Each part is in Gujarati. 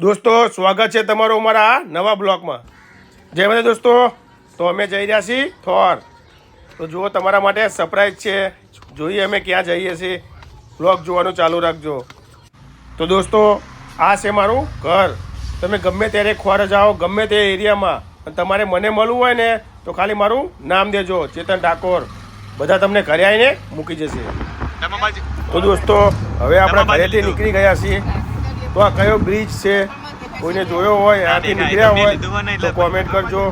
દોસ્તો સ્વાગત છે તમારું અમારા નવા બ્લોગમાં. જય મને દોસ્તો. તો અમે જઈ રહ્યા છીએ થોર. તો જુઓ તમારા માટે સરપ્રાઈઝ છે. જોઈએ અમે ક્યાં જઈએ છીએ. બ્લોગ જોવાનું ચાલુ રાખજો. તો દોસ્તો આ છે મારું ઘર. તમે ગમે ત્યારે ખોર જાઓ ગમે તે એરિયામાં તમારે મને મળવું હોય ને તો ખાલી મારું નામ દેજો ચેતન ઠાકોર. બધા તમને ઘરે આવીને મૂકી જશે. તો દોસ્તો હવે આપણે ઘરેથી નીકળી ગયા છીએ. તો આ કયો બ્રિજ છે? કોઈને જોયો હોય ત્યાંથી નીકળ્યા હોય તો કોમેન્ટ કરજો.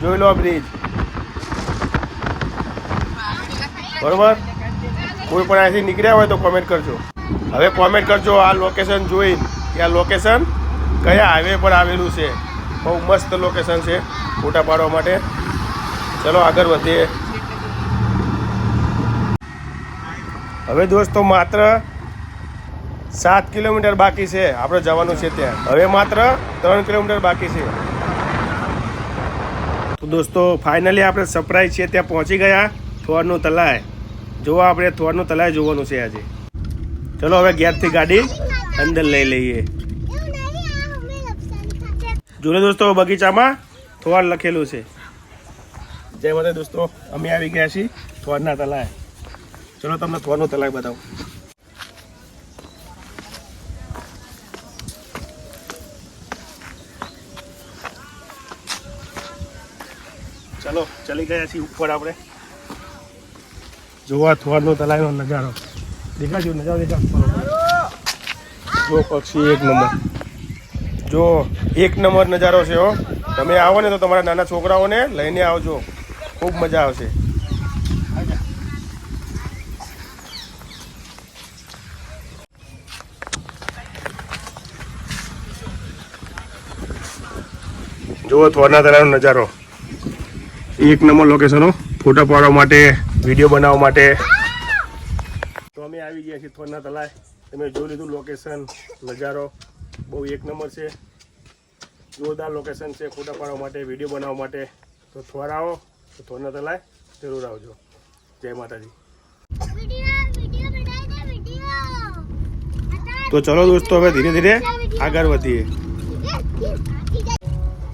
જોઈ લો બ્રિજ. બરોબર? કોઈ પણ અહીંથી નીકળ્યા હોય તો કોમેન્ટ કરજો. હવે કોમેન્ટ કરજો આ લોકેશન જોઈ કે આ લોકેશન કયા હાઈવે પર આવેલું છે. બહુ મસ્ત લોકેશન છે ફોટા પાડવા માટે. ચલો આગળ વધીએ. હવે દોસ્તો માત્ર સાત કિલોમીટર બાકી છે. આપણે જવાનું છે ત્યાં. હવે માત્ર ત્રણ કિલોમીટર બાકી છે. તો દોસ્તો ફાઇનલી આપણે સરપ્રાઈઝ છે, ત્યાં પહોંચી ગયા. થોરનું તલાય. જોવા આપણે થોરનું તલાય જોવાનું છે આજે. ચલો હવે ગેરથી ગાડી અંદર લઈ લઈએ. જોડે દોસ્તો, બગીચામાં થોર લખેલું છે. જય માતા દોસ્તો, અમે આવી ગયા છીએ થોરના તલાય. ચલો તમને થોરનું તલાય બતાવું. ચલો, ચલી ગયા છીએ ઉપર આપણે. જોવા થોરનો તલાવનો નજારો. દેખાજો, નજારો દેખા જો પક્ષી એક નંબર. જો, એક નંબર નજારો છે હો. તમે આવો ને તો તમારા નાના છોકરાઓને લઈને આવજો. ખૂબ મજા આવશે. જુઓ થોરના તળાવનો નજારો. એક નંબર લોકેશનો ફોટો પાડવા માટે વીડિયો બનાવવા માટે. તો અમે આવી ગયા છીએ થોરના તલાય. તમે જોઈ લીધું લોકેશન નજારો. બહુ એક નંબર છે. જોરદાર લોકેશન છે ફોટા પાડવા માટે વીડિયો બનાવવા માટે. તો થોર આવો. તો થોરના તલાય જરૂર આવજો. જય માતાજી. તો ચલો દોસ્તો, હવે ધીરે ધીરે આગળ વધીએ.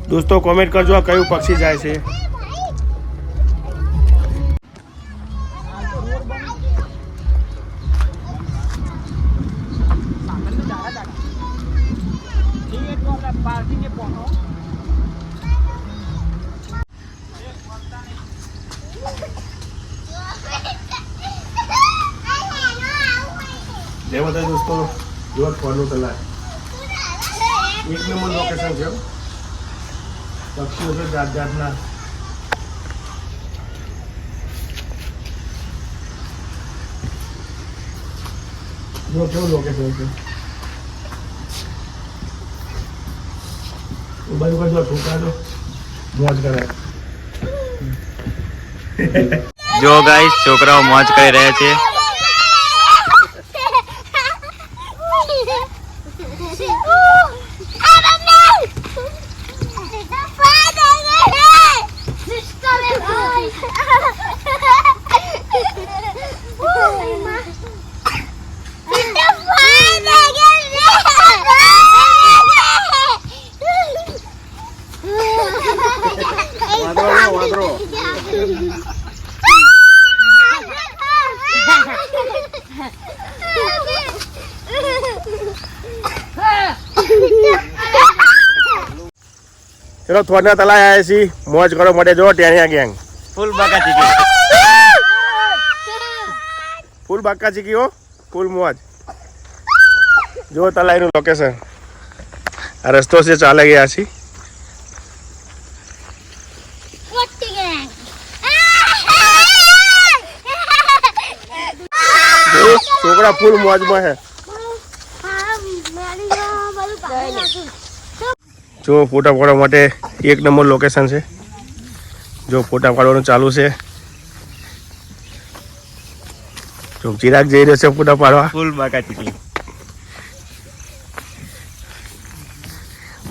દોસ્તો કોમેન્ટ કરજો આ કયું પક્ષી જાય છે. જય માતાજી દોસ્તો જો ફોનનું તલાય એક નંબર લોકેશન છે. પક્ષીઓ છે જાત જાતના. જો કેવું લોકેશન છે? બાજુ બાજુ છોકરા તો મોજ કરે. જો ગાઈસ છોકરાઓ મોજ કરી રહ્યા છે. ચલો થોરના તલાય આવ્યા છીએ. મોજ કરો માટે જો ત્યાં ગેંગ. ફૂલ બાકા ચીકી. ફૂલ બાકા ચીકી હો. ફૂલ મોજ. જો તલાઈનું લોકેશન આ રસ્તો છે ચાલે ગયા છીએ જો છોકરા ફૂલ મોજમાં હે. જો ફોટા પાડવા માટે એક નંબર લોકેશન છે. જો ફોટા પાડવાનું ચાલુ છે. જો ચિરાગ જઈ રહ્યો છે ફોટા પાડવા. ફૂલ ચીકી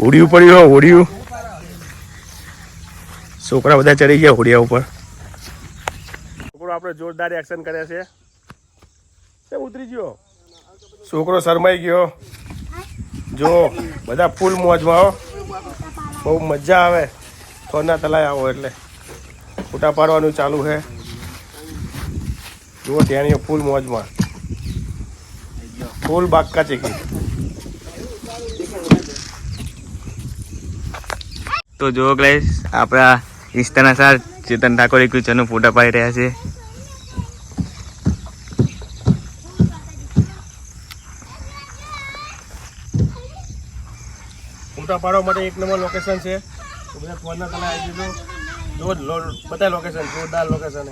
હોડિયું પડ્યું હોડિયું. છોકરા બધા ચડી ગયા હોડિયા ઉપર. છોકરો આપણે જોરદાર એક્શન કર્યા છે. ઉતરી ગયો. છોકરો શરમાઈ ગયો. જો, બધા ફૂલ મોજમાં આવો બહુ મજા આવે. થોરના તલાય આવો એટલે. ફૂટા પાડવાનું ચાલુ છે. જુઓ ત્યાંની ફૂલ મોજમાં. ફૂલ બાક્કા ચીકી તો જો ગાઈસ આપણા ઇન્સ્ટાના સાર ચેતન ઠાકોર એક ચેનો ફોટા પાડી રહ્યા છે. ફોટા પાડવા માટે એક નંબર લોકેશન છે. તો બધા ફોનના તમે આવી જજો. જો બધા લોકેશન જોરદાર લોકેશન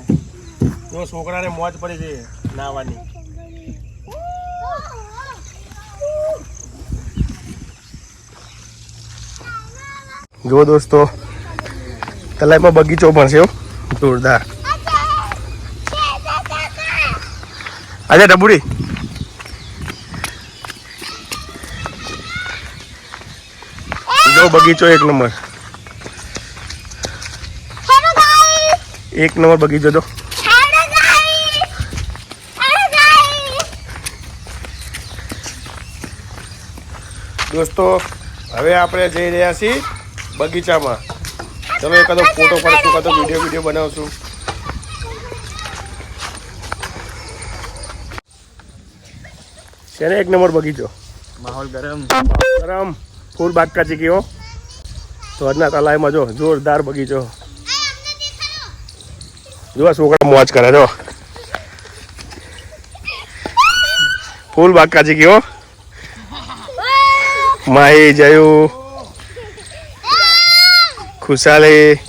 જો છોકરાને મોજ પડી છે નાવાની જો દોસ્તો તલાઈમાં બગીચો પણ છે. જોરદાર. આજે ડબુડી. જો બગીચો એક નંબર. એક નંબર બગીચો તો દોસ્તો હવે આપણે જઈ રહ્યા છીએ બગીચામાં. ચલો એકાદો ફોટો પાડશું કાં તો વીડિયો વીડિયો બનાવશું. છે ને એક નંબર બગીચો? માહોલ ગરમ. ગરમ. ફૂલ બાગકા ચીકીઓ તો આજના તલાઈમાં જો જોરદાર બગીચો. જો છોકરા મોજ કરે જો. ફૂલ બાગકા ચીકીઓ માહી જયું. ખુશાલી.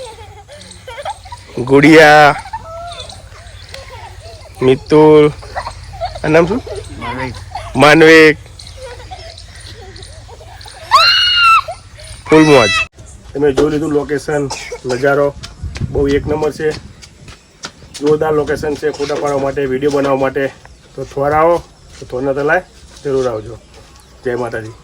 ગુડિયા. મિતુલ. આ નામ શું? માનવિક. ફૂલ મોજ તમે જોઈ લીધું લોકેશન નજારો. બહુ એક નંબર છે. જોરદાર લોકેશન છે ફોટા પાડવા માટે વીડિયો બનાવવા માટે. તો થોર આવો તો થોરના તલાય જરૂર આવજો. જય માતાજી.